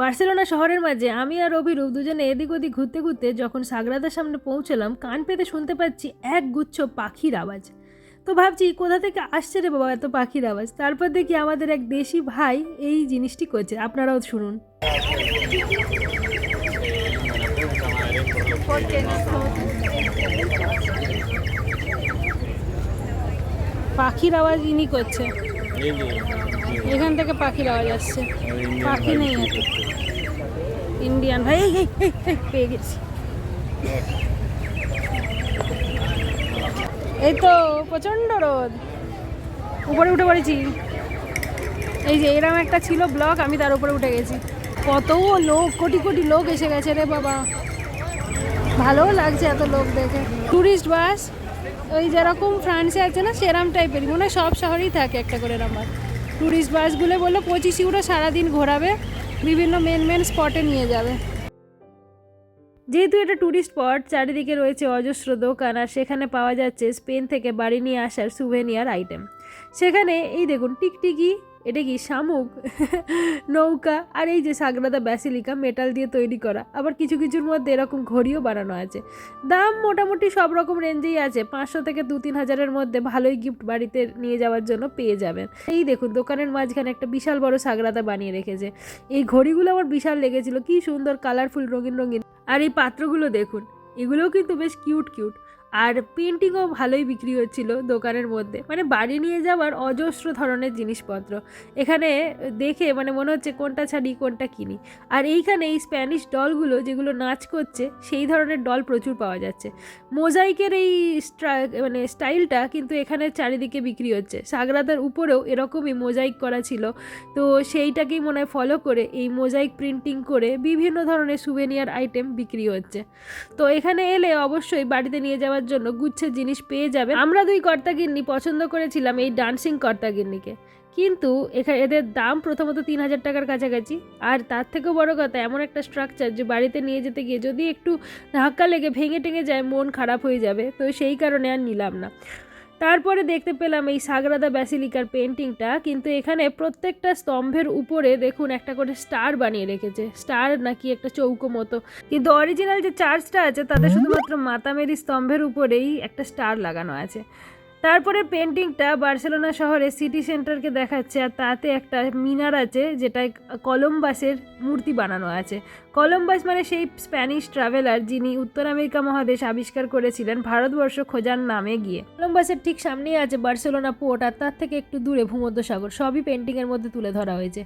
Barcelona শহরের মাঝে আমি আর অভিরূপ দুজনে এদিক ওদিক ঘুরতে ঘুরতে যখন সাগরাদার সামনে পৌঁছলাম, কান পেতে শুনতে পাচ্ছি এক গুচ্ছ পাখির আওয়াজ। তো ভাবছি, কোথা থেকে আসছে রে বাবা এত পাখির আওয়াজ? তারপর দেখি আমাদের এক দেশি ভাই এই জিনিসটি করছে। আপনারাও শুনুন। পাখির আওয়াজ ইনি করছে। এখান থেকে পাখির আওয়াজ আসছে পাখি নেই ইন্ডিয়ান ভাই পেয়ে গেছি। এই তো প্রচণ্ড রোদ। উপরে উঠে পড়েছি। এই যে এরম একটা ছিল ব্লক, আমি তার উপরে উঠে গেছি। কত লোক, কোটি কোটি লোক এসে গেছে রে বাবা। ভালোও লাগছে এত লোক দেখে। ট্যুরিস্ট বাস ওই যেরকম ফ্রান্সে আছে না, সেরাম টাইপের মনে হয় সব শহরেই থাকে একটা করে নাম্বার ট্যুরিস্ট বাসগুলো বলল পঁচিশ ইউরো সারাদিন ঘোরাবে, বিভিন্ন মেন মেন স্পটে নিয়ে যাবে। যেহেতু এটা ট্যুরিস্ট স্পট চারিদিকে রয়েছে অজস্র দোকান আর সেখানে পাওয়া যাচ্ছে স্পেন থেকে বাড়ি নিয়ে আসার সুভেনিয়ার আইটেম সেখানে এই দেখুন টিকটিকি এটা কি শামুক? নৌকা। আর এই যে সাগরাদা ব্যাসিলিকা, মেটাল দিয়ে তৈরি করা। আবার কিছু কিছুর মধ্যে এরকম ঘড়িও বানানো আছে। দাম মোটামুটি সব রকম রেঞ্জেই আছে। পাঁচশো থেকে দু তিন হাজারের মধ্যে ভালোই গিফট বাড়িতে নিয়ে যাওয়ার জন্য পেয়ে যাবেন। এই দেখুন, দোকানের মাঝখানে একটা বিশাল বড় সাগরাদা বানিয়ে রেখেছে। এই ঘড়িগুলো আমার বিশাল লেগেছিল। কি সুন্দর কালারফুল রঙিন রঙিন। আর এই পাত্রগুলো দেখুন, এগুলোও কিন্তু বেশ কিউট কিউট আর পেন্টিংও ভালোই বিক্রি হচ্ছিল দোকানের মধ্যে। মানে বাড়ি নিয়ে যাওয়ার অজস্র ধরনের জিনিসপত্র। এখানে দেখে মানে মনে হচ্ছে কোনটা ছাড়ি, কোনটা কিনি। আর এইখানে এই স্প্যানিশ ডলগুলো যেগুলো নাচ করছে, সেই ধরনের ডল প্রচুর পাওয়া যাচ্ছে। মোজাইকের এই মানে স্টাইলটা কিন্তু এখানে চারিদিকে বিক্রি হচ্ছে। সাগরাদার উপরেও এরকমই মোজাইক করা ছিল। তো সেইটাকেই মনে হয় ফলো করে এই মোজাইক প্রিন্টিং করে বিভিন্ন ধরনের সুভেনিয়ার আইটেম বিক্রি হচ্ছে। তো এখানে এলে অবশ্যই বাড়িতে নিয়ে যাওয়ার জন্য গুচ্ছের জিনিস পেয়ে যাবে আমরা দুই কর্তাগিন্নি পছন্দ করেছিলাম এই ডান্সিং কর্তাগিন্নিকে। কিন্তু এখানে এদের দাম প্রথমত তিন হাজার টাকার কাছাকাছি। আর তার থেকেও বড় কথা, এমন একটা স্ট্রাকচার যে বাড়িতে নিয়ে যেতে গিয়ে যদি একটু ধাক্কা লেগে ভেঙে টেঙে যায়, মন খারাপ হয়ে যাবে। তো সেই কারণে আর নিলাম না। তারপরে দেখতে পেলাম এই সাগরাদা ব্যাসিলিকার পেন্টিংটা কিন্তু এখানে প্রত্যেকটা স্তম্ভের উপরে দেখুন একটা করে স্টার বানিয়ে রেখেছে। স্টার নাকি একটা চৌকো মতো। কিন্তু অরিজিনাল যে চার্চটা আছে তাদের শুধুমাত্র মাতামেরি স্তম্ভের উপরেই একটা স্টার লাগানো আছে। তারপরে পেন্টিংটা বার্সেলোনা শহরে সিটি সেন্টারকে দেখাচ্ছে আর তাতে একটা মিনার আছে যেটায় কলম্বাসের মূর্তি বানানো আছে। কলম্বাস মানে সেই স্প্যানিশ ট্রাভেলার যিনি উত্তর আমেরিকা মহাদেশ আবিষ্কার করেছিলেন ভারতবর্ষ খোঁজার নামে গিয়ে। কলম্বাসের ঠিক সামনেই আছে বার্সেলোনা পোর্ট আর তার থেকে একটু দূরে ভূমধ্যসাগর। সবই পেন্টিংয়ের মধ্যে তুলে ধরা হয়েছে।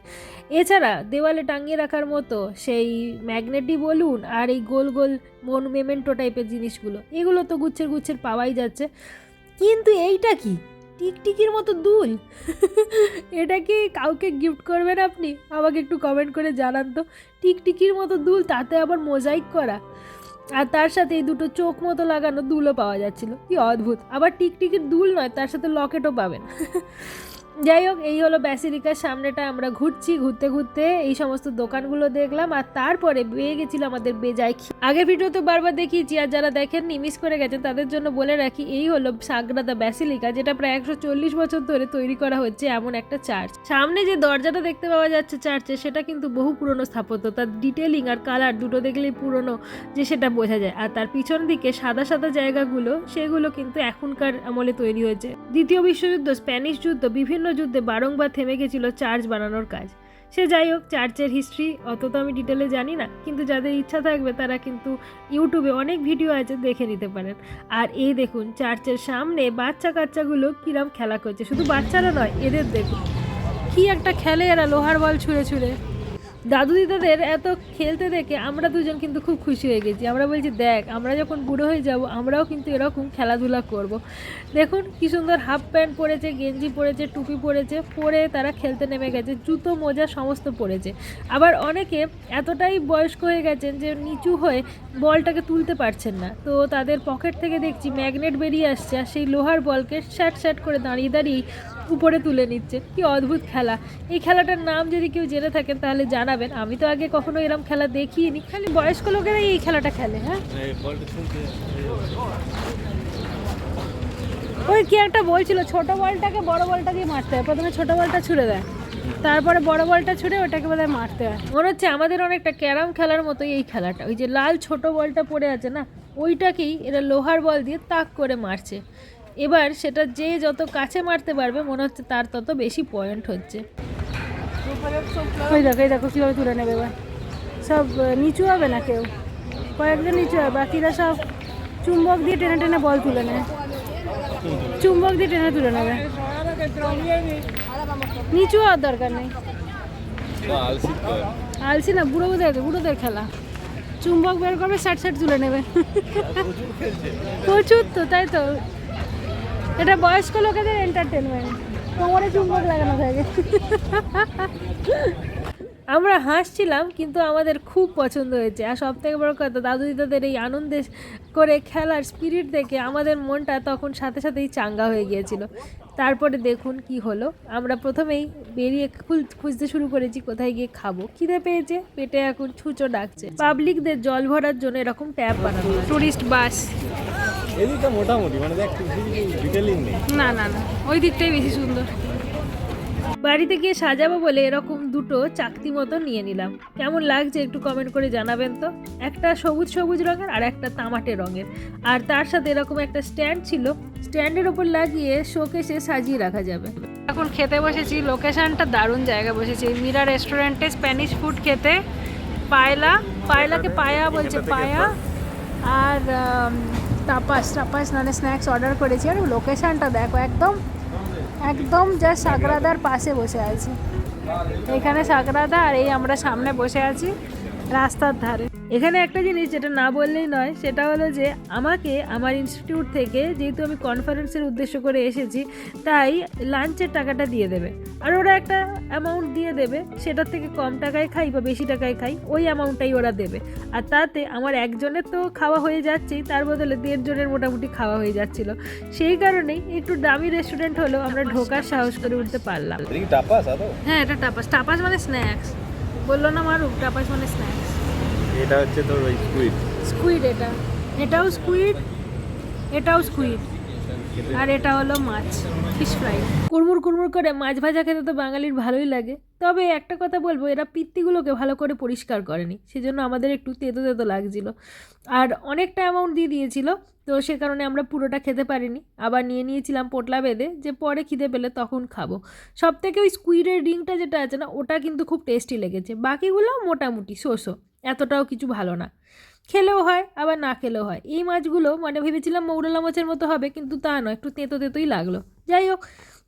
এছাড়া দেওয়ালে টাঙিয়ে রাখার মতো সেই ম্যাগনেটই বলুন আর এই গোল গোল মন মেমেন্টো টাইপের জিনিসগুলো। এগুলো তো গুচ্ছের গুচ্ছের পাওয়াই যাচ্ছে। কিন্তু এইটা কি? টিকটিকির মতো দুল? এটা কি কাউকে গিফট করবেন আপনি? আমাকে একটু কমেন্ট করে জানান তো। টিকটিকির মতো দুল, তাতে আবার মোজাইক করা। আর তার সাথে এই দুটো চোখ মতো লাগানো দুলও পাওয়া যাচ্ছিল। কি অদ্ভুত। আবার টিকটিকির দুল নয়, তার সাথে লকেটও পাবেন। যাই হোক, এই হলো ব্যাসিলিকার সামনেটা। আমরা ঘুরছি, ঘুরতে ঘুরতে এই সমস্ত দোকানগুলো দেখলাম আর তারপরে বেয়ে গেছিল আমাদের বেজায় খিদে। আগের ভিডিওতে বারবার দেখিয়েছি আর যারা দেখেননি মিস করে গেছেন, তাদের জন্য বলে রাখি, এই হলো সাগরাদা ব্যাসিলিকা যেটা প্রায় একশো চল্লিশ বছর ধরে তৈরি করা হচ্ছে এমন একটা চার্চ সামনে যে দরজাটা দেখতে পাওয়া যাচ্ছে চার্চে সেটা কিন্তু বহু পুরনো স্থাপত্য। তার ডিটেলিং আর কালার দুটো দেখলেই পুরনো যে সেটা বোঝা যায়। আর তার পিছন দিকে সাদা সাদা জায়গাগুলো, সেগুলো কিন্তু এখনকার আমলে তৈরি হয়েছে। দ্বিতীয় বিশ্বযুদ্ধ, স্প্যানিশ যুদ্ধ, বিভিন্ন যুদ্ধে বারংবার থেমে গেছিল চার্চ বানানোর কাজ। সে যাই হোক, চার্চের হিস্ট্রি অত তো আমি ডিটেলে জানি না, কিন্তু যাদের ইচ্ছা থাকবে তারা কিন্তু ইউটিউবে অনেক ভিডিও আছে, দেখে নিতে পারেন। আর এই দেখুন, চার্চের সামনে বাচ্চা কাচ্চাগুলো কিরাম খেলা করছে। শুধু বাচ্চারা নয়, এদের দেখুন। কি একটা খেলে এরা, লোহার বল ছুঁড়ে ছুঁড়ে। দাদু দিদাদের এত খেলতে দেখে আমরা দুজন কিন্তু খুব খুশি হয়ে গেছি। আমরা বলছি, দেখ, আমরা যখন বুড়ো হয়ে যাব, আমরাও কিন্তু এরকম খেলাধুলা করব। দেখুন কি সুন্দর হাফ প্যান্ট পরেছে, গেঞ্জি পরেছে, টুপি পরেছে, পরে তারা খেলতে নেমে গেছে, জুতো, মোজা সমস্ত পরেছে। আবার অনেকে এতটাই বয়স্ক হয়ে গেছেন যে নিচু হয়ে বলটাকে তুলতে পারছেন না। তো তাদের পকেট থেকে দেখছি ম্যাগনেট বেরিয়ে আসছে আর সেই লোহার বলকে শ্যাট শ্যাট করে দাঁড়িয়ে দাঁড়িয়ে উপরে তুলে নিচ্ছে। কি অদ্ভুত খেলা। এই খেলাটার নাম যদি কেউ জেনে থাকেন, তাহলে জানাবেন। আমি তো আগে কখনো এরম খেলা দেখিনি। খালি বয়স্ক লোকেরাই এই খেলাটা খেলে হ্যাঁ? ওই কি একটা বলছিল ছোট বলটাকে বড় বলটা দিয়ে মারতে হয়। প্রথমে ছোট বলটা ছুড়ে দেয়। তারপরে বড় বলটা ছুড়ে ওটাকে বোধহয় মারতে হয়। মনে হচ্ছে আমাদের অনেকটা ক্যারাম খেলার মতোই এই খেলাটা। ওই যে লাল ছোট বলটা পড়ে আছে না, ওইটাকেই এরা লোহার বল দিয়ে তাক করে মারছে। এবার সেটা যে যত কাছে মারতে পারবে মনে হচ্ছে তার তত বেশি পয়েন্ট হচ্ছে। ওই দেখো এই দেখো কীভাবে তুলে নেবে এবার। সব নিচু হবে না কেউ? কয়েকজন নিচু হবে বাকিরা সব চুম্বক দিয়ে টেনে টেনে বল তুলে নেয়। চুম্বক দিয়ে টেনে তুলে নেবে। নিচু হওয়ার দরকার নেই। আলসি না বুড়ো বুড়োদের বুড়োদের খেলা। চুম্বক বের করবে ষাট ষাট তুলে নেবে। প্রচুর তো তাই তো। এটা বয়স্ক লোকেদের এন্টারটেনমেন্ট কোমরে চুম্বক লাগানো থাকে। আমরা হাসছিলাম, কিন্তু আমাদের খুব পছন্দ হয়েছে। আর সব থেকে বড় কথা, দাদু দিদাদের এই আনন্দে করে খেলার স্পিরিট দেখে আমাদের মনটা তখন সাথে সাথেই চাঙ্গা হয়ে গিয়েছিল। তারপরে দেখুন কি হলো। আমরা প্রথমেই বেরিয়ে খুঁজতে শুরু করেছি কোথায় গিয়ে খাব। খিদে পেয়েছে, পেটে এখন ছুঁচো ডাকছে। পাবলিকদের জল ভরার জন্য এরকম ট্যাপ বানানো টুরিস্ট বাস এদিকটা মোটামুটি মানে দেখ ডিটেলিং নেই। না না না, ওই দিকটাই বেশি সুন্দর। বাড়িতে গিয়ে সাজাবো বলে এরকম দুটো চাকতি মতো নিয়ে নিলাম। কেমন লাগছে একটু কমেন্ট করে জানাবেন তো? একটা সবুজ সবুজ রঙের আর একটা তামাটে রঙের। আর তার সাথে এরকম একটা স্ট্যান্ড ছিল স্ট্যান্ডের ওপর লাগিয়ে শোকেসে সাজিয়ে রাখা যাবে। এখন খেতে বসেছি লোকেশনটা দারুণ জায়গা বসেছি। মীরা রেস্টুরেন্টে স্প্যানিশ ফুড খেতে পায়লা, পায়লাকে পায়া বলছে, পায়া। আর তাপাস তাপাস নানে স্ন্যাক্স অর্ডার করেছি। আর লোকেশানটা দেখো, একদম একদম যা সাগরাদার পাশে বসে আছি। এখানে সাগরাদা আর এই আমরা সামনে বসে আছি, রাস্তার ধারে। এখানে একটা জিনিস যেটা না বললেই নয় সেটা হলো যে আমাকে আমার ইনস্টিটিউট থেকে যেহেতু আমি কনফারেন্সের উদ্দেশ্য করে এসেছি তাই লাঞ্চের টাকাটা দিয়ে দেবে। আর ওরা একটা অ্যামাউন্ট দিয়ে দেবে সেটার থেকে কম টাকায় খাই বা বেশি টাকায় খাই ওই অ্যামাউন্টটাই ওরা দেবে। আর তাতে আমার একজনের তো খাওয়া হয়ে যাচ্ছেই তার বদলে দেড় জনের মোটামুটি খাওয়া হয়ে যাচ্ছিল। সেই কারণেই একটু দামি রেস্টুরেন্ট হলেও আমরা ঢোকার সাহস করে উঠতে পারলাম। হ্যাঁ এটা টাপাস টাপাস মানে স্ন্যাক্স বলল না মারুক টাপাস মানে স্ন্যাক্স এটা হচ্ছে তোর ওই স্কুইড স্কুইড এটা। এটাও স্কুইড এটাও স্কুইড আর এটা হলো মাছ ফিশ ফ্রাই কুড়মুড় কুড়মুড় করে মাছ ভাজা খেতে তো বাঙালির ভালোই লাগে। তবে একটা কথা বলব, এরা পিত্তিগুলোকে ভালো করে পরিষ্কার করেনি, সেজন্য আমাদের একটু তেতো তেতো লাগছিল। আর অনেকটা অ্যামাউন্ট দিয়ে দিয়েছিল, তো সে কারণে আমরা পুরোটা খেতে পারিনি। আবার নিয়ে নিয়েছিলাম পোটলা বেঁধে, যে পরে খিদে পেলে তখন খাব। সব থেকে ওই স্কুইডের রিংটা যেটা আছে না, ওটা কিন্তু খুব টেস্টি লেগেছে। বাকিগুলো মোটামুটি, শোষো, এতটাও কিছু ভালো না। খেলেও হয়, আবার না খেলেও হয়। এই মাছগুলো মানে ভেবেছিলাম মৌরলা মাছের মতো হবে, কিন্তু তা নয়, একটু তেঁতো তেঁতোই লাগল। যাই হোক,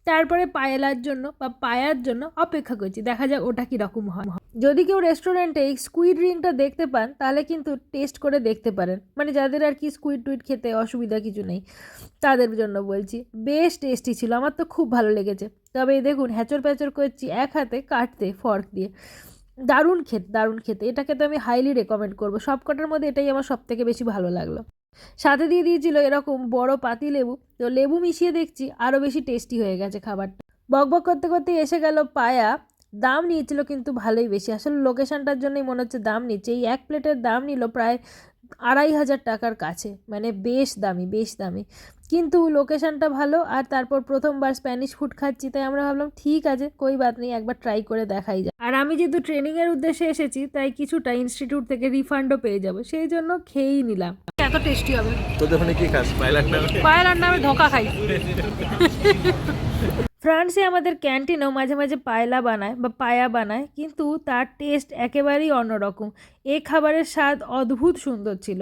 তারপরে পায়েলার জন্য বা পায়ার জন্য অপেক্ষা করছি, দেখা যাক ওটা কীরকম হয়। যদি কেউ রেস্টুরেন্টে এই স্কুইড রিংটা দেখতে পান, তাহলে কিন্তু টেস্ট করে দেখতে পারেন। মানে যাদের আর কি স্কুইড টুইড খেতে অসুবিধা কিছু নেই, তাদের জন্য বলছি, বেশ টেস্টি ছিল, আমার তো খুব ভালো লেগেছে। তবে দেখুন হ্যাচর প্যাচর করছি এক হাতে কাটতে ফর্ক দিয়ে। দারুণ খেতে দারুণ খেতে। এটাকে তো আমি হাইলি রেকমেন্ড করব। সব কটার মধ্যে এটাই আমার সব থেকে বেশি ভালো লাগল। সাথে দিয়ে দিয়েছিল এরকম বড় পাতি লেবু। তো লেবু মিশিয়ে দেখছি আরও বেশি টেস্টি হয়ে গেছে খাবারটা। বক বক করতে করতে এসে গেল পায়া। দাম নিয়েছিল কিন্তু ভালোই বেশি। আসলে লোকেশনটার জন্যই মনে হচ্ছে দাম নিচ্ছে। এই এক প্লেটের দাম নিল প্রায় আড়াই হাজার টাকার কাছে। মানে বেশ দামি বেশ দামি। কিন্তু লোকেশনটা ভালো আর তারপর প্রথমবার স্প্যানিশ ফুড খাচ্ছি তাই আমরা ভাবলাম ঠিক আছে কই বাদ নেই একবার ট্রাই করে দেখাই যায় আর আমি যেহেতু ট্রেনিংয়ের উদ্দেশ্যে এসেছি তাই কিছুটা ইনস্টিটিউট থেকে রিফান্ডও পেয়ে যাব সেই জন্য খেয়েই নিলাম। এত টেস্টি হবে। তোদের ওখানে কি খাস পাইলার নামে? আন্ডা নামে ধোকা খাই। ফ্রান্সে আমাদের ক্যান্টিনও মাঝে মাঝে পায়লা বানায় বা পায়া বানায়, কিন্তু তার টেস্ট একেবারেই অন্যরকম। এ খাবারের স্বাদ অদ্ভুত সুন্দর ছিল।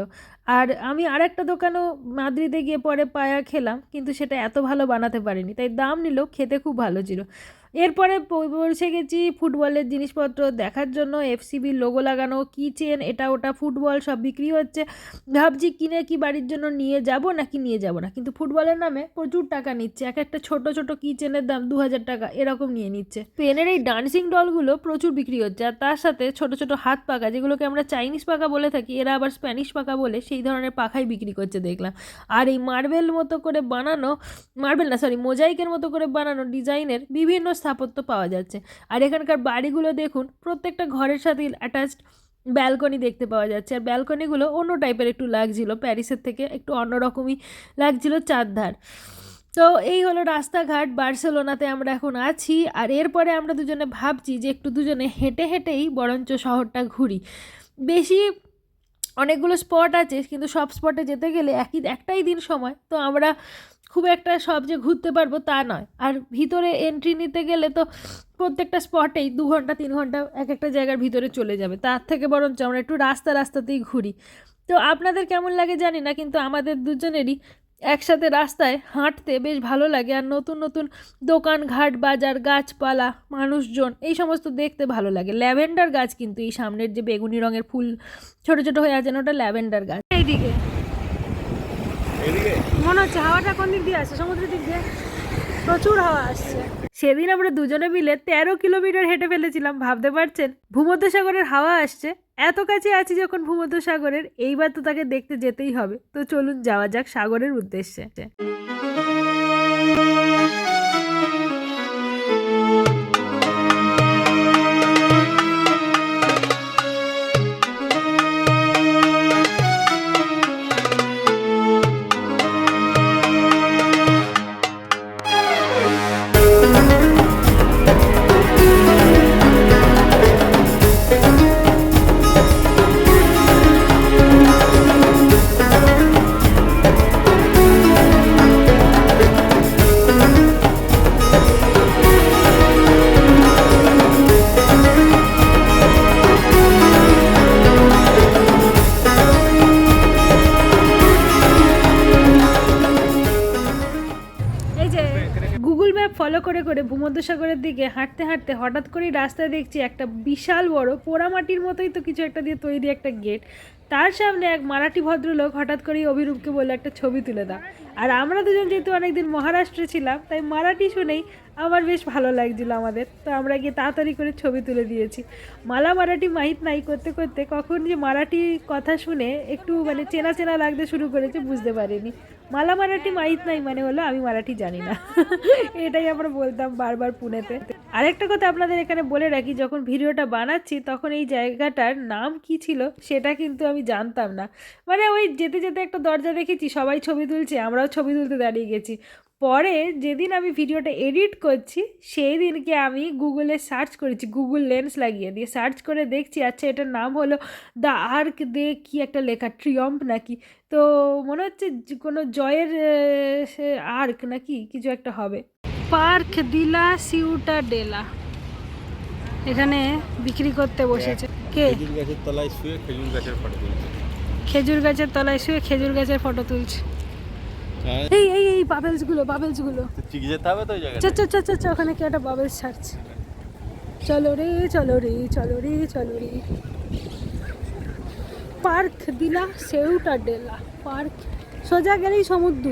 আর আমি আর একটা দোকানও মাদ্রিদে গিয়ে পরে পায়া খেলাম, কিন্তু সেটা এত ভালো বানাতে পারিনি, তাই দাম নিল খেতে খুব ভালো ছিল। এরপরে পৌঁছে গেছি ফুটবলের জিনিসপত্র দেখার জন্য এফসিবির লোগো লাগানো কিচেন এটা ওটা, ফুটবল সব বিক্রি হচ্ছে। ভাবছি কিনে কি বাড়ির জন্য নিয়ে যাব নাকি নিয়ে যাব না? কিন্তু ফুটবলের নামে প্রচুর টাকা নিচ্ছে। এক একটা ছোট ছোট কিচেনের দাম দু হাজার টাকা, এরকম নিয়ে নিচ্ছে। পেনের এই ডান্সিং ডলগুলো প্রচুর বিক্রি হচ্ছে। আর তার সাথে ছোট ছোট হাত পাকা যেগুলোকে আমরা চাইনিজ পাকা বলে থাকি, এরা আবার স্প্যানিশ পাকা বলে সেই ধরনের পাখাই বিক্রি করছে, দেখলাম। আর এই মার্বেল মতো করে বানানো মার্বেল না সরি মোজাইকের মতো করে বানানো ডিজাইনের বিভিন্ন স্থাপত্য পাওয়া যাচ্ছে। আর এখানকার বাড়িগুলো দেখুন, প্রত্যেকটা ঘরের সাথে অ্যাটাচড ব্যালকনি দেখতে পাওয়া যাচ্ছে। আর ব্যালকনিগুলো অন্য টাইপের একটু লাগছিল, প্যারিসের থেকে একটু অন্যরকমই লাগছিল চারধার তো এই হলো রাস্তাঘাট, বার্সেলোনাতে আমরা এখন আছি। আর এরপরে আমরা দুজনে ভাবছি যে একটু দুজনে হেঁটে হেঁটেই বরঞ্চ শহরটা ঘুরি। বেশি অনেকগুলো স্পট আছে, কিন্তু সব স্পটে যেতে গেলে একই, একটাই দিন সময়। তো আমরা খুব একটা সব যে ঘুরতে পারব তা নয়। আর ভিতরে এন্ট্রি নিতে গেলে তো প্রত্যেকটা স্পটেই দু ঘণ্টা, তিন ঘণ্টা এক একটা জায়গার ভিতরে চলে যাবে। তার থেকে বরঞ্চ আমরা একটু রাস্তা, রাস্তাতেই ঘুরি। তো আপনাদের কেমন লাগে জানি না, কিন্তু আমাদের দুজনেরই একসাথে রাস্তায় হাঁটতে বেশ ভালো লাগে আর নতুন নতুন দোকান ঘাট বাজার গাছপালা, মানুষজন, এই সমস্ত দেখতে ভালো লাগে। ল্যাভেন্ডার গাছ কিন্তু এই সামনের যে বেগুনি রঙের ফুল ছোট ছোট হয়ে আছে, ওটা ল্যাভেন্ডার গাছ। এইদিকে। মনে হচ্ছে হাওয়াটা কোন দিক দিয়ে আসছে? সমুদ্রের দিক দিয়ে? প্রচুর হাওয়া আসছে। সেদিন আমরা দুজনে মিলে তেরো কিলোমিটার হেঁটে ফেলেছিলাম, ভাবতে পারছেন? ভূমধ্যসাগরের হাওয়া আসছে। এত কাছে আছি যখন ভূমধ্য সাগরের এইবার তো তাকে দেখতে যেতেই হবে। তো চলুন যাওয়া যাক সাগরের উদ্দেশ্যে। করে ভূমধ্যসাগরের দিকে হাঁটতে হাঁটতে হঠাৎ করেই রাস্তায় দেখছি একটা বিশাল বড় পোড়ামাটির মতোই তো কিছু একটা দিয়ে তৈরি একটা গেট। তার সামনে এক মারাঠি ভদ্রলোক হঠাৎ করেই অভিরূপকে বলল একটা ছবি তুলে দাও। আর আমরা দুজন যেহেতু অনেকদিন মহারাষ্ট্রে ছিলাম, তাই মারাঠি শুনেই আমার বেশ ভালো লাগছিল আমাদের। তো আমরা গিয়ে তাড়াতাড়ি করে ছবি তুলে দিয়েছি। মালা মারাঠি মাহিত নাই করতে করতে কখন যে মারাঠি কথা শুনে একটু মানে চেনা চেনা লাগতে শুরু করেছে বুঝতে পারিনি। মালা মারাঠি মাহিত নাই মানে হলো আমি মারাঠি জানি না। এটাই আমরা বলতাম বারবার পুনেতে। আরেকটা কথা আপনাদের এখানে বলে রাখি, যখন ভিডিওটা বানাচ্ছি তখন এই জায়গাটার নাম কি ছিল সেটা কিন্তু আমি জানতাম না। মানে ওই যেতে যেতে একটা দরজা দেখেছি, সবাই ছবি তুলছে, আমরাও ছবি তুলতে দাঁড়িয়ে গেছি। পরে যেদিন আমি ভিডিওটা এডিট করছি, সেই দিনকে আমি গুগলে সার্চ করেছি, গুগল লেন্স লাগিয়ে দিয়ে সার্চ করে দেখছি আচ্ছা এটার নাম হলো দ্য আর্ক দে কি একটা লেখা, ট্রিয়ম্প নাকি? তো মনে হচ্ছে কোনো জয়ের আর্ক নাকি কিছু একটা হবে। পার্ক দিলা সিউটা ডেলা এখানে বিক্রি করতে বসেছে। কে? খেজুর গাছের তলায় শুয়ে খেজুর গাছের ফটো তুলছে। খেজুর গাছের তলায় শুয়ে খেজুর গাছের ফটো তুলছে। হ্যাঁ। এই এই এই বাবেলসগুলো বাবেলসগুলো। ঠিক যেতে হবে তো ওই জায়গায় চা চা চা চা ওখানে কেউ একটা বাবেলস ছাড়ছে। চলো রে চলো রে চলো রে চলো রে। পার্ক দিলা সেউটা ডেলা পার্ক। সোজা গেলেই সমুদ্র।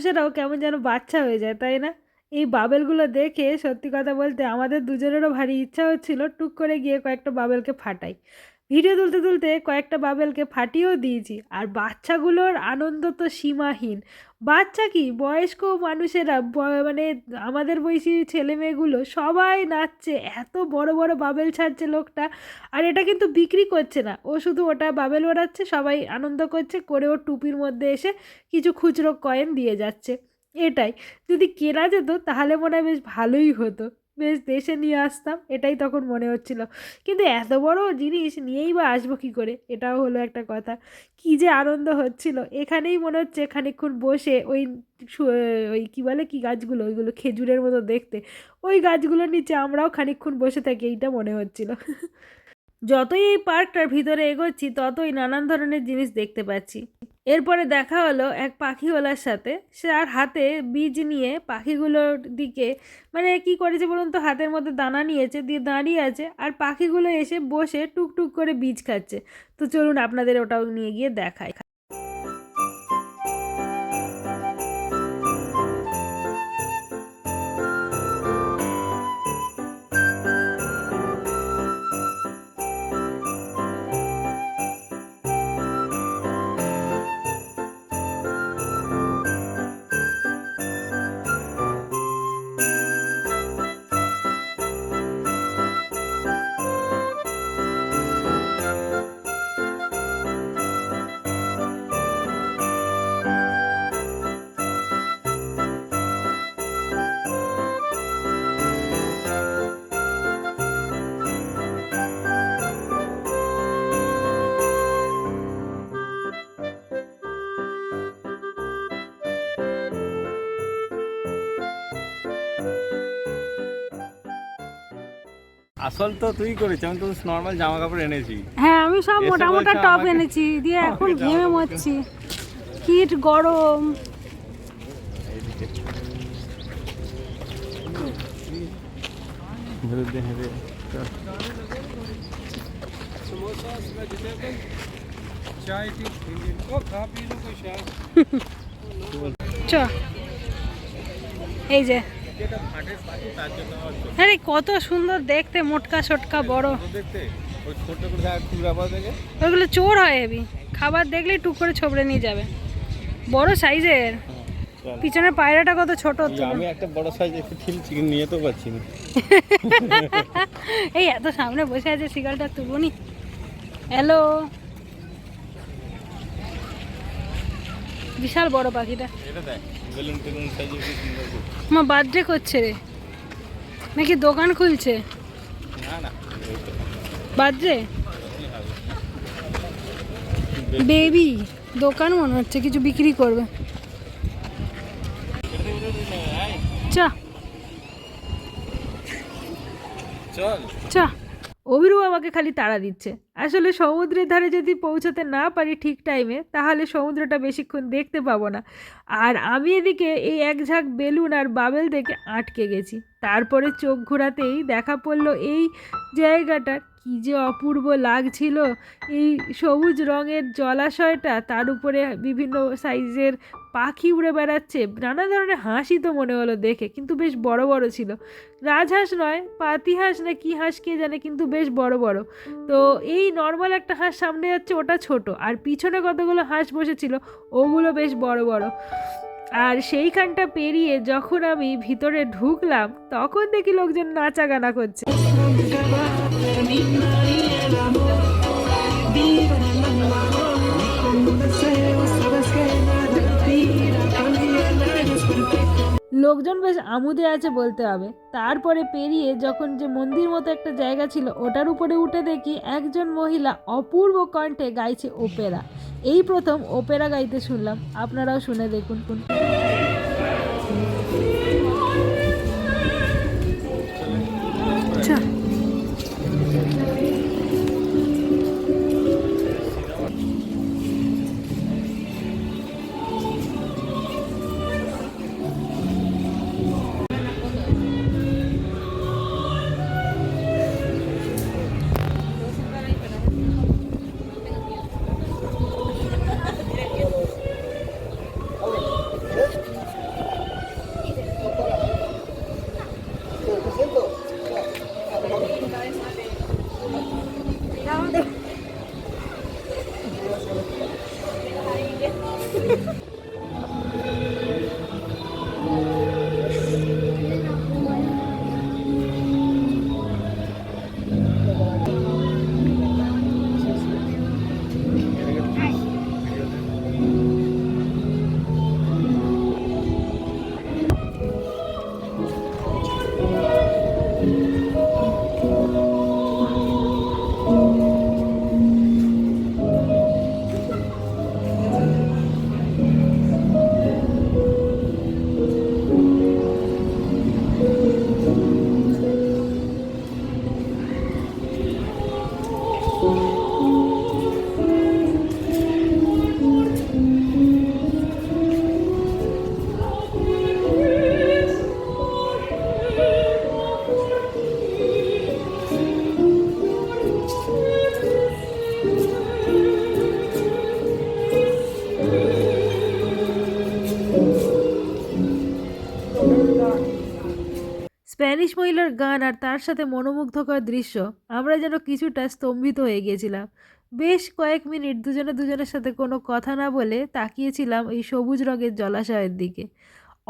মানুষেরাও কেমন যেন বাচ্চা হয়ে যায়, তাই না? এই বাবেলগুলো দেখে সত্যি কথা বলতে আমাদের দুজনেরও ভারী ইচ্ছা হচ্ছিল টুক করে গিয়ে কয়েকটা বাবেলকে ফাটাই। ভিডিও তুলতে তুলতে কয়েকটা বাবেলকে ফাটিয়েও দিয়েছি। আর বাচ্চাগুলোর আনন্দ তো সীমাহীন। বাচ্চা কি? বয়স্ক মানুষেরা মানে আমাদের বয়সী ছেলে মেয়েগুলো সবাই নাচছে, এত বড় বড় বাবেল ছাড়ছে লোকটা। আর এটা কিন্তু বিক্রি করছে না। ও শুধু ওটা বাবেল ওড়াচ্ছে, সবাই আনন্দ করছে, করে ওর টুপির মধ্যে এসে কিছু খুচরো কয়েন দিয়ে যাচ্ছে। এটাই। যদি কেনা যেত, তাহলে মনে হয় বেশ ভালোই হতো। বেশ দেশে নিয়ে আসতাম, এটাই তখন মনে হচ্ছিল। কিন্তু এত বড় জিনিস নিয়েই বা আসব কী করে? এটাও হলো একটা কথা। কী যে আনন্দ হচ্ছিল। এখানেই মনে হচ্ছে খানিকক্ষণ বসে ওই ওই কী বলে কী গাছগুলো? ওইগুলো খেজুরের মতো দেখতে। ওই গাছগুলোর নিচে আমরাও খানিকক্ষণ বসে থাকি, এইটা মনে হচ্ছিল। যতই এই পার্কটার ভিতরে এগোচ্ছি, ততই নানান ধরনের জিনিস দেখতে পাচ্ছি। এরপরে দেখা হলো এক পাখিওয়ালার সাথে। সে আর হাতে বীজ নিয়ে পাখিগুলোর দিকে মানে কি করেছে বলুন তো, হাতের মধ্যে দানা নিয়েছে, দিয়ে দাঁড়িয়ে আছে আর পাখিগুলো এসে বসে টুকটুক করে বীজ খাচ্ছে। তো চলুন আপনাদের ওটাও নিয়ে গিয়ে দেখায় আসল তো তুই করেছিস আমি তো নর্মাল জামা কাপড় এনেছি। হ্যাঁ আমি সব মোটা মোটা টপ এনেছি দিয়ে এখন ঘেমে মরছি। হিট গরম। চ এই যে। আরে কত সুন্দর দেখতে মোটকা সোটকা বড়। ওইগুলো চোর হয় এবি খাবার দেখলেই টুক করে ছোবড়ে নিয়ে যাবে। বড় সাইজের। চল পিছনের পায়রাটা কত ছোট আমি একটা বড় সাইজ একটু ঠিলছি কিন্তু নিয়ে তো পাচ্ছি না। এই এত সামনে বসে আছে সিগালটা তুলবনি হ্যালো। বিশাল বড় পাখিটা। এটা দেখ। বেলুন টেলুন সাইজে কি সুন্দর মা বার্থডে করছে রে। নাকি দোকান খুলছে? না না বার্থডে বেবি দোকান মনে হচ্ছে কিছু বিক্রি করবে। চা। চল। চা। অভিরু আমাকে খালি তাড়া দিচ্ছে। আসলে সমুদ্রের ধারে যদি পৌঁছাতে না পারি ঠিক টাইমে তাহলে সমুদ্রটা বেশিক্ষণ দেখতে পাবো না। আর আমি এদিকে এই এক ঝাঁক বেলুন আর বাবেল দেখে আটকে গেছি। তারপরে চোখ ঘোরাতেই দেখা পড়ল এই জায়গাটা কী যে অপূর্ব লাগছিল। এই সবুজ রঙের জলাশয়টা তার উপরে বিভিন্ন সাইজের পাখি উড়ে বেড়াচ্ছে। নানা ধরনের হাঁসই তো মনে হলো দেখে, কিন্তু বেশ বড় বড় ছিল। রাজহাঁস নয় পাতি হাঁস না কি হাঁস কে জানে, কিন্তু বেশ বড় বড়। তো এই নর্মাল একটা হাঁস সামনে যাচ্ছে, ওটা ছোট। আর পিছনে কতগুলো হাঁস বসেছিল, ওগুলো বেশ বড় বড়। আর সেইখানটা পেরিয়ে যখন আমি ভিতরে ঢুকলাম, তখন দেখি লোকজন নাচা গানা করছে। লোকজন বেশ আমুদে আছে বলতে হবে। তারপরে পেরিয়ে যখন যে মন্দির মতো একটা জায়গা ছিল, ওটার উপরে উঠে দেখি একজন মহিলা অপূর্ব কণ্ঠে গাইছে ওপেরা। এই প্রথম ওপেরা গাইতে শুনলাম। আপনারাও শুনে দেখুন আচ্ছা গান আর তার সাথে মনোমুগ্ধকর দৃশ্য, আমরা যেন কিছুটা স্তম্ভিত হয়ে গিয়েছিলাম। বেশ কয়েক মিনিট দুজনে দুজনের সাথে কোনো কথা না বলে তাকিয়েছিলাম এই সবুজ রঙের জলাশয়ের দিকে।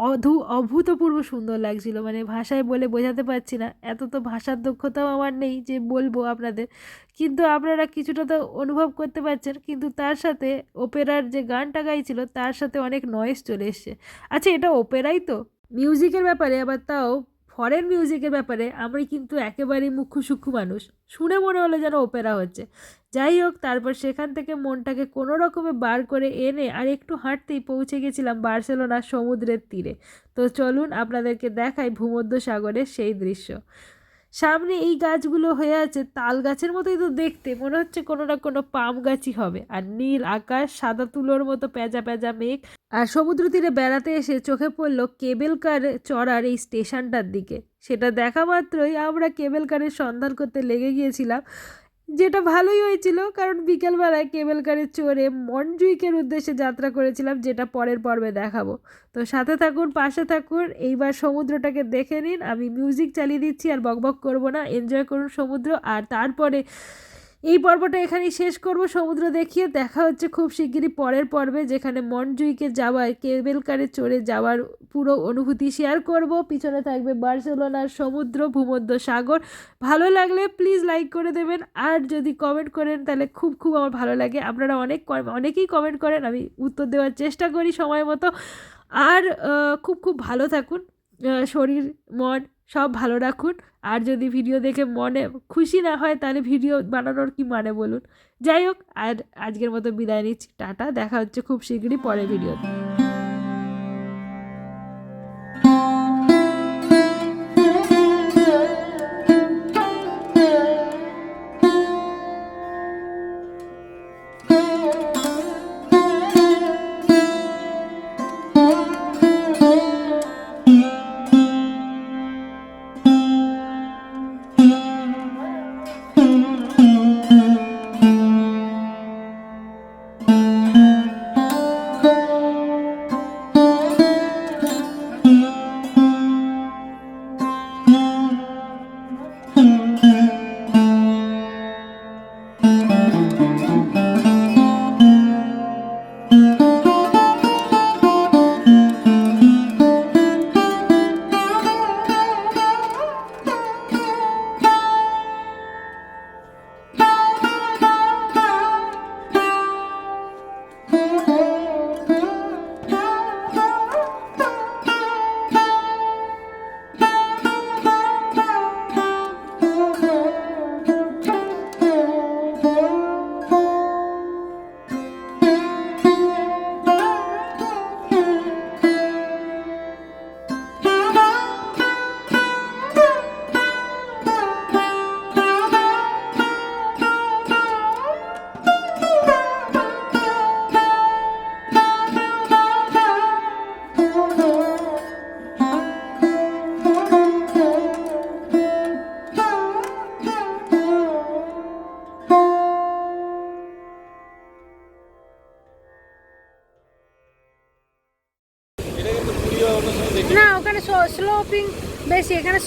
অধু, অভূতপূর্ব সুন্দর লাগছিল মানে ভাষায় বলে বোঝাতে পারছি না, এত তো ভাষার দক্ষতাও আমার নেই যে বলব আপনাদের। কিন্তু আপনারা কিছুটা তো অনুভব করতে পারছেন, কিন্তু তার সাথে ওপেরার যে গানটা গাইছিল, তার সাথে অনেক নয়েজ চলে এসছে। আচ্ছা এটা ওপেরাই তো? মিউজিকের ব্যাপারে আবার তাও ফরেন মিউজিকের ব্যাপারে আমি কিন্তু একেবারেই মুখ্য সূক্ষ্ম মানুষ। শুনে মনে হলো যেন ওপেরা হচ্ছে। যাই হোক, তারপর সেখান থেকে মনটাকে কোনো রকমে বার করে এনে আর একটু হাঁটতেই পৌঁছে গেছিলাম বার্সেলোনার সমুদ্রের তীরে। তো চলুন আপনাদেরকে দেখাই ভূমধ্য সাগরের সেই দৃশ্য। সামনে এই গাছগুলো হয়ে আছে তাল গাছের মতোই তো দেখতে, মনে হচ্ছে কোনো না কোনো পাম গাছই হবে। আর নীল আকাশ, সাদা তুলোর মতো প্যাজা প্যাজা মেঘ আর সমুদ্র তীরে বেড়াতে এসে চোখে পড়ল কেবল কার চড়ার এই স্টেশনটার দিকে। সেটা দেখা মাত্রই আমরা কেবল কারের সন্ধান করতে লেগে গিয়েছিলাম। যেটা ভালোই হয়েছিল, কারণ বিকেলবেলায় কেবল কারে চড়ে মনজুইকের উদ্দেশ্যে যাত্রা করেছিলাম, যেটা পরের পর্বে দেখাবো। তো সাথে থাকুন, পাশে থাকুন, এইবার সমুদ্রটাকে দেখে নিন। আমি মিউজিক চালিয়ে দিচ্ছি আর বকবক করব না। এনজয় করুন সমুদ্র, আর তারপরে এই পর্বটা এখানেই শেষ করব। সমুদ্র দেখিয়ে দেখা হচ্ছে খুব শিগগিরই পরের পর্বে, যেখানে মনজুইকে যাওয়ার কেবেল কারে চড়ে যাওয়ার পুরো অনুভূতি শেয়ার করব। পিছনে থাকবে বার্সেলোনার সমুদ্র ভূমধ্য সাগর। ভালো লাগলে প্লিজ লাইক করে দেবেন। আর যদি কমেন্ট করেন, তাহলে খুব খুব আমার ভালো লাগে। আপনারা অনেক অনেকেই কমেন্ট করেন, আমি উত্তর দেওয়ার চেষ্টা করি সময় মতো। আর খুব খুব ভালো থাকুন। শরীর, মন সব ভালো রাখুন। আর যদি ভিডিও দেখে মনে খুশি না হয়, তাহলে ভিডিও বানানোর কি মানে বলুন? যাই হোক, আর আজকের মতো বিদায় নিচ্ছি। টাটা, দেখা হচ্ছে খুব শীঘ্রই পরে ভিডিওতে।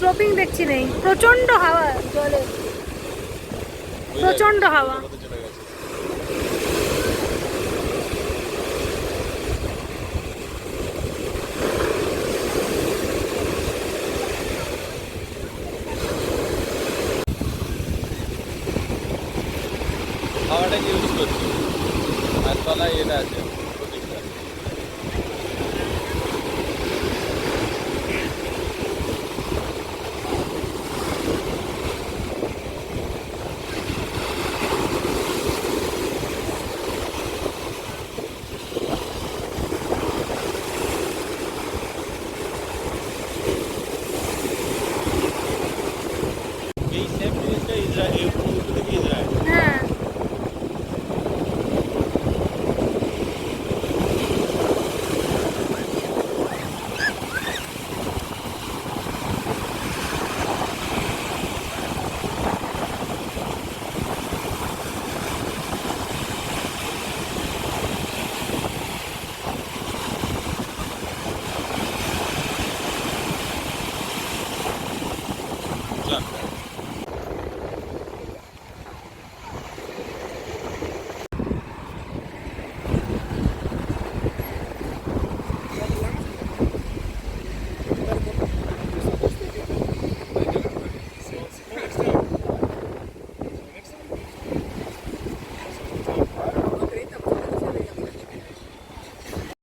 স্লোপিং দেখছি নেই। প্রচণ্ড হাওয়া জলে। প্রচণ্ড হাওয়া।